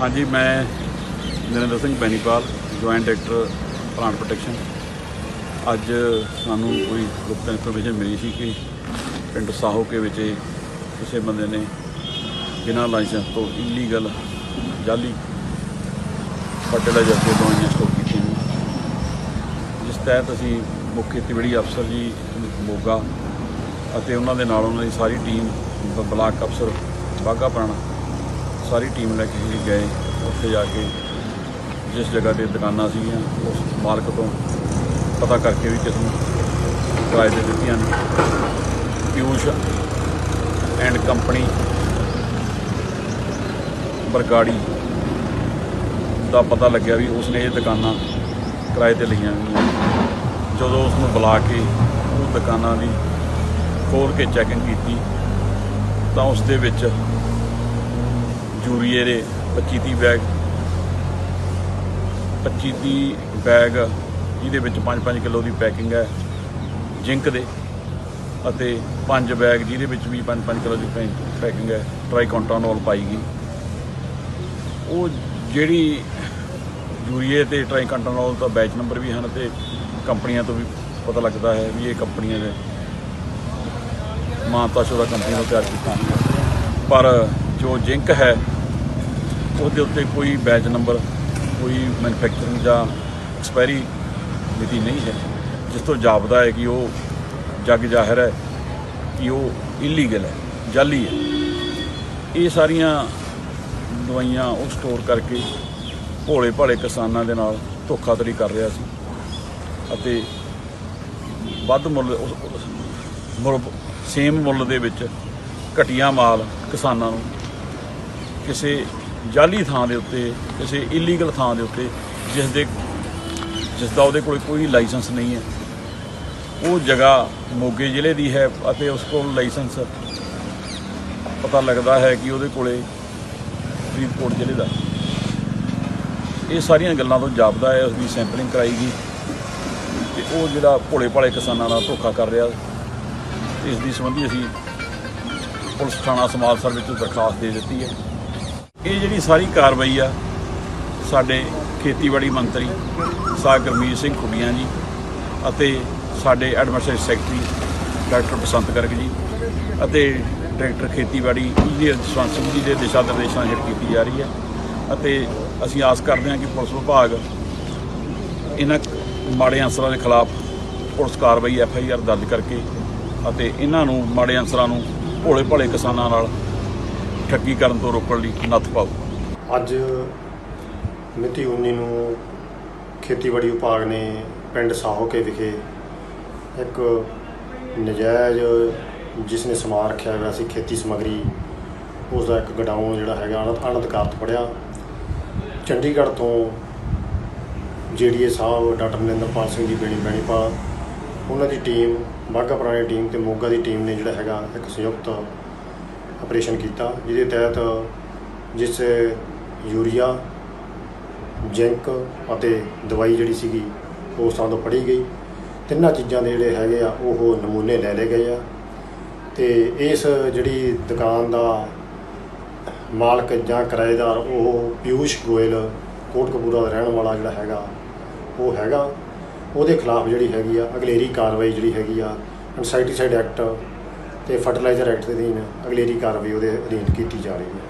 ਹਾਂਜੀ, ਮੈਂ Narinder Singh Bainipal joint director plant protection ਅੱਜ ਸਾਨੂੰ ਕੋਈ ਗੁਪਤ ਇਨਫੋਰਮੇਸ਼ਨ ਮਿਲੀ ਸੀ ਕਿ ਪਿੰਡ ਸਾਹੋਕੇ ਵਿੱਚ ਕਿਸੇ ਬੰਦੇ ਨੇ ਬਿਨਾਂ ਲਾਇਸੈਂਸ ਤੋਂ ਇਲੀਗਲ ਜਾਲੀ ਫਰਟੀਲਾਈਜ਼ਰ ਤੇ ਦਵਾਈਆਂ ਸਟੋਰ ਕੀਤੀਆਂ ਨੇ ਜਿਸ ਤਹਿਤ ਅਸੀਂ ਮੁੱਖ ਖੇਤੀਬਾੜੀ ਅਫਸਰ ਜੀ ਮੋਗਾ ਅਤੇ ਉਹਨਾਂ ਦੇ ਨਾਲ ਉਹਨਾਂ ਦੀ ਸਾਰੀ ਟੀਮ ਬ- ਬਲਾਕ ਅਫਸਰ ਬਾਘਾ ਪੁਰਾਣਾ ਸਾਰੀ ਟੀਮ ਲੈ ਕੇ ਗਏ, ਉੱਥੇ ਜਾ ਕੇ ਜਿਸ ਜਗ੍ਹਾ ਤੇ ਦੁਕਾਨਾਂ ਸੀਗੀਆਂ, ਉਸ ਮਾਲਕ ਤੋਂ ਪਤਾ ਕਰਕੇ ਵੀ ਕਿਸ ਨੂੰ ਕਿਰਾਏ ਤੇ ਦਿੱਤੀਆਂ ਨੇ। ਪਿਊਸ਼ ਐਂਡ ਕੰਪਨੀ ਬਰਗਾੜੀ ਦਾ ਪਤਾ ਲੱਗਿਆ ਵੀ ਉਸਨੇ ਇਹ ਦੁਕਾਨਾਂ ਕਿਰਾਏ ਤੇ ਲਈਆਂ ਹੋਈਆਂ। ਜਦੋਂ ਉਸ ਨੂੰ ਬੁਲਾ ਕੇ ਉਹ ਦੁਕਾਨਾਂ ਦੀ ਖੋਲ ਕੇ ਚੈਕਿੰਗ ਕੀਤੀ, ਤਾਂ ਉਸ ਦੇ ਵਿੱਚ ਯੂਰੀਏ ਦੇ 25 ਤੀਹ ਬੈਗ। 25 ਤੀਹ ਬੈਗ, ਜਿਹਦੇ ਵਿੱਚ 5-5 ਕਿਲੋ ਦੀ ਪੈਕਿੰਗ ਹੈ, ਜਿੰਕ ਦੇ, ਅਤੇ 5 ਬੈਗ ਜਿਹਦੇ ਵਿੱਚ ਵੀ 5-5 ਕਿਲੋ ਦੀ ਪੈਕਿੰਗ ਹੈ, ਟ੍ਰਾਈਕੋਂਟਾਨੋਲ ਪਾਈ ਗਈ ਉਹ ਜਿਹੜੀ ਯੂਰੀਏ ਤੇ ਟ੍ਰਾਈਕੋਂਟਾਨੋਲ ਦਾ ਬੈਚ ਨੰਬਰ ਵੀ ਹਨ ਤੇ ਕੰਪਨੀਆਂ ਤੋਂ ਵੀ ਪਤਾ ਲੱਗਦਾ ਹੈ ਵੀ ਇਹ ਕੰਪਨੀਆਂ ਦੇ ਮਾਨਤਾ ਸ਼ੁਦਾ ਕੰਪਨੀ ਨੂੰ ਤਿਆਰ ਕੀਤਾ। ਪਰ ਜੋ ਜਿੰਕ ਹੈ ਉਹਦੇ ਉੱਤੇ ਕੋਈ ਬੈਚ ਨੰਬਰ ਕੋਈ ਮੈਨੂਫੈਕਚਰਿੰਗ ਜਾਂ ਐਕਸਪਾਇਰੀ ਮਿਤੀ ਨਹੀਂ ਹੈ, ਜਿਸ ਤੋਂ ਜਾਪਦਾ ਹੈ ਕਿ ਉਹ ਜੱਗ ਜ਼ਾਹਿਰ ਹੈ ਕਿ ਉਹ ਇਲੀਗਲ ਹੈ, ਜਾਲੀ ਹੈ। ਇਹ ਸਾਰੀਆਂ ਦਵਾਈਆਂ ਉਹ ਸਟੋਰ ਕਰਕੇ ਭੋਲੇ ਭਾਲੇ ਕਿਸਾਨਾਂ ਦੇ ਨਾਲ ਧੋਖਾਧੜੀ ਕਰ ਰਿਹਾ ਸੀ ਅਤੇ ਵੱਧ ਮੁੱਲ ਮੁੱਲ ਸੇਮ ਮੁੱਲ ਦੇ ਵਿੱਚ ਘਟੀਆ ਮਾਲ ਕਿਸਾਨਾਂ ਨੂੰ ਕਿਸੇ ਜਾਲੀ ਥਾਂ ਦੇ ਉੱਤੇ, ਕਿਸੇ ਇਲੀਗਲ ਥਾਂ ਦੇ ਉੱਤੇ, ਜਿਸ ਦੇ ਜਿਸ ਦਾ ਉਹਦੇ ਕੋਲ ਕੋਈ ਲਾਇਸੈਂਸ ਨਹੀਂ ਹੈ। ਉਹ ਜਗ੍ਹਾ ਮੋਗੇ ਜ਼ਿਲ੍ਹੇ ਦੀ ਹੈ ਅਤੇ ਉਸ ਕੋਲ ਲਾਇਸੈਂਸ ਪਤਾ ਲੱਗਦਾ ਹੈ ਕਿ ਉਹਦੇ ਕੋਲੇ ਫਰੀਦਕੋਟ ਜ਼ਿਲ੍ਹੇ ਦਾ। ਇਹ ਸਾਰੀਆਂ ਗੱਲਾਂ ਤੋਂ ਜਾਪਦਾ ਹੈ ਉਸ ਦੀ ਸੈਂਪਲਿੰਗ ਕਰਾਈ ਗਈ। ਤੇ ਉਹ ਜਿਹੜਾ ਭੋਲੇ ਭਾਲੇ ਕਿਸਾਨਾਂ ਨਾਲ ਧੋਖਾ ਕਰ ਰਿਹਾ, ਇਸ ਦੀ ਸੰਬੰਧੀ ਅਸੀਂ ਪੁਲਿਸ ਥਾਣਾ ਸਮਾਲਸਰ ਵਿੱਚ ਦਰਖਾਸਤ ਦੇ ਦਿੱਤੀ ਹੈ। ਇਹ ਜਿਹੜੀ ਸਾਰੀ ਕਾਰਵਾਈ ਆ, ਸਾਡੇ ਖੇਤੀਬਾੜੀ ਮੰਤਰੀ ਸਾਹ ਗੁਰਮੀਤ ਸਿੰਘ ਖੁੱਡੀਆਂ ਜੀ ਅਤੇ ਸਾਡੇ administrative secretary doctor Basant Garg ji ਅਤੇ ਡਾਇਰੈਕਟਰ ਖੇਤੀਬਾੜੀ ਇੰਜੀਨੀਅਰ ਜਸਵੰਤ ਸਿੰਘ ਜੀ ਦੇ ਦਿਸ਼ਾ ਨਿਰਦੇਸ਼ਾਂ ਹੇਠ ਕੀਤੀ ਜਾ ਰਹੀ ਹੈ ਅਤੇ ਅਸੀਂ ਆਸ ਕਰਦੇ ਹਾਂ ਕਿ ਪੁਲਿਸ ਵਿਭਾਗ ਇਹਨਾਂ ਮਾੜੇ ਅਨਸਰਾਂ ਦੇ ਖਿਲਾਫ ਪੁਲਿਸ ਕਾਰਵਾਈ ਐਫ ਆਈ ਆਰ ਦਰਜ ਕਰਕੇ ਅਤੇ ਇਹਨਾਂ ਨੂੰ ਮਾੜੇ ਅਨਸਰਾਂ ਨੂੰ ਭੋਲੇ ਭਾਲੇ ਕਿਸਾਨਾਂ ਨਾਲ ਠੱਗੀ ਕਰਨ ਤੋਂ ਰੋਕਣ ਲਈ ਨੱਥ ਪਾਓ। ਅੱਜ ਮਿਤੀ 19 ਨੂੰ ਖੇਤੀਬਾੜੀ ਵਿਭਾਗ ਨੇ ਪਿੰਡ ਸਾਹੋਕੇ ਵਿਖੇ ਇੱਕ ਨਜਾਇਜ਼ ਜਿਸ ਨੇ ਸਮਾਨ ਰੱਖਿਆ ਹੋਇਆ ਸੀ, ਖੇਤੀ ਸਮੱਗਰੀ ਉਸ ਦਾ ਇੱਕ ਗਡਾਊਨ ਜਿਹੜਾ ਹੈਗਾ ਅਣ- ਅਣਅਧਿਕਾਰਤ ਪੜਿਆ ਚੰਡੀਗੜ੍ਹ ਤੋਂ ਜੀਡੀਏ ਸਾਹਿਬ ਡਾਕਟਰ ਨਰਿੰਦਰਪਾਲ ਸਿੰਘ ਜੀ ਬੇਣੀ ਬੈਣੀਪਾਲ ਉਹਨਾਂ ਦੀ ਟੀਮ, ਬਾਘਾ ਪੁਰਾਣੀ ਟੀਮ ਤੇ ਮੋਗਾ ਦੀ ਟੀਮ ਨੇ ਜਿਹੜਾ ਹੈਗਾ, ਇੱਕ ਸੰਯੁਕਤ ਆਪਰੇਸ਼ਨ ਕੀਤਾ, ਜਿਹਦੇ ਤਹਿਤ ਜਿਸ ਯੂਰੀਆ, ਜਿੰਕ ਅਤੇ ਦਵਾਈ ਜਿਹੜੀ ਸੀਗੀ, ਉਹ ਥਾਂ ਤੋਂ ਫੜੀ ਗਈ। ਤਿੰਨਾਂ ਚੀਜ਼ਾਂ ਦੇ ਜਿਹੜੇ ਹੈਗੇ ਆ, ਉਹ ਨਮੂਨੇ ਲੈ ਲਏ ਗਏ ਆ। ਤੇ ਇਸ ਜਿਹੜੀ ਦੁਕਾਨ ਦਾ ਮਾਲਕ ਜਾਂ ਕਿਰਾਏਦਾਰ, ਉਹ ਪਿਊਸ਼ ਗੋਇਲ ਕੋਟਕਪੂਰਾ ਦਾ ਰਹਿਣ ਵਾਲਾ ਜਿਹੜਾ ਹੈਗਾ, ਉਹ ਹੈਗਾ। ਉਹਦੇ ਖਿਲਾਫ ਜਿਹੜੀ ਹੈਗੀ ਆ, ਅਗਲੇਰੀ ਕਾਰਵਾਈ ਜਿਹੜੀ ਹੈਗੀ ਆ ਇਨਸਾਈਟੀਸਾਈਡ ਐਕਟ ਤੇ ਫਰਟੀਲਾਈਜ਼ਰ ਐਕਟ ਦੇ ਅਧੀਨ ਅਗਲੇਰੀ ਕਾਰਵਾਈ ਉਹਦੇ ਅਧੀਨ ਕੀਤੀ ਜਾ ਰਹੀ ਹੈ।